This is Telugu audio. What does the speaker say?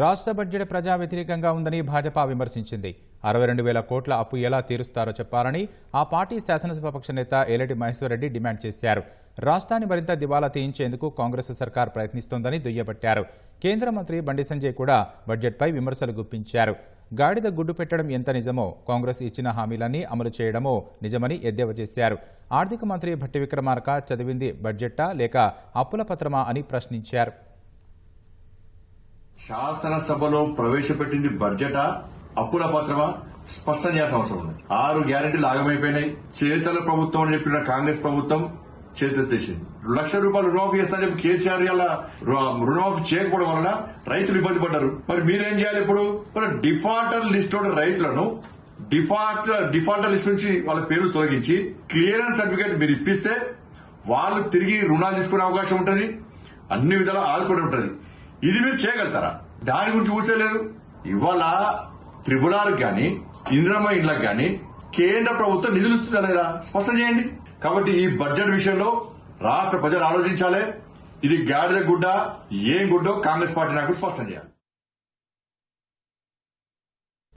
రాష్ట్ర బడ్జెట్ ప్రజా వ్యతిరేకంగా ఉందని భాజపా విమర్శించింది. అరవై రెండు వేల కోట్ల అప్పు ఎలా తీరుస్తారో చెప్పాలని ఆ పార్టీ శాసనసభాపక్ష నేత ఏలటి మహేశ్వరరెడ్డి డిమాండ్ చేశారు. రాష్ట్రాన్ని మరింత దివాలా తీయించేందుకు కాంగ్రెస్ సర్కార్ ప్రయత్నిస్తోందని దుయ్యబట్టారు. కేంద్ర మంత్రి బండి సంజయ్ కూడా బడ్జెట్పై విమర్శలు గుప్పించారు. గాడిద గుడ్డు పెట్టడం ఎంత నిజమో కాంగ్రెస్ ఇచ్చిన హామీలన్నీ అమలు చేయడమో నిజమని ఎద్దేవా చేశారు. ఆర్థిక మంత్రి భట్టి విక్రమార్క చదివింది బడ్జెట్టా లేక అప్పుల పత్రమా అని ప్రశ్నించారు. శాసనసభలో ప్రవేశపెట్టింది బడ్జెటా? అప్పుల పత్రమా? స్పష్టం చేయాల్సిన అవసరం ఉంది. ఆరు గ్యారెంటీలు ఆగమైపోయినాయి. చేతల ప్రభుత్వం అని చెప్పిన కాంగ్రెస్ ప్రభుత్వం చేతులెత్తేసింది లక్ష రూపాయలు రుణమాఫీ చేస్తా చెప్పి కేసీఆర్ ఇలా రుణమాఫీ చేయకపోవడం వలన రైతులు ఇబ్బంది పడ్డారు. మరి మీరేం చేయాలి ఇప్పుడు? మరి డిఫాల్టర్ లిస్ట్ ఉన్న రైతులను డిఫాల్ట్ డిఫాల్టర్ లిస్ట్ నుంచి వాళ్ళ పేర్లు తొలగించి క్లియరెన్స్ సర్టిఫికేట్ మీరు ఇప్పిస్తే వాళ్ళు తిరిగి రుణాలు తీసుకునే అవకాశం ఉంటుంది. అన్ని విధాలా ఆదుకుని ఉంటుంది. ఇది మీరు చేయగలుగుతారా? దాని గురించి ఊసేలేదు ఇవాళ త్రిపులాలకు గాని ఇంద్రమ్మ ఇండ్లకు గాని కేంద్ర ప్రభుత్వం నిధులు ఇస్తుంది లేదా? స్పష్టం చేయండి. కాబట్టి ఈ బడ్జెట్ విషయంలో రాష్ట్ర ప్రజలు ఆలోచించాలి. ఇది గాడిద గుడ్డ ఏం గుడ్డో కాంగ్రెస్ పార్టీ నాకు స్పష్టం చేయాలి.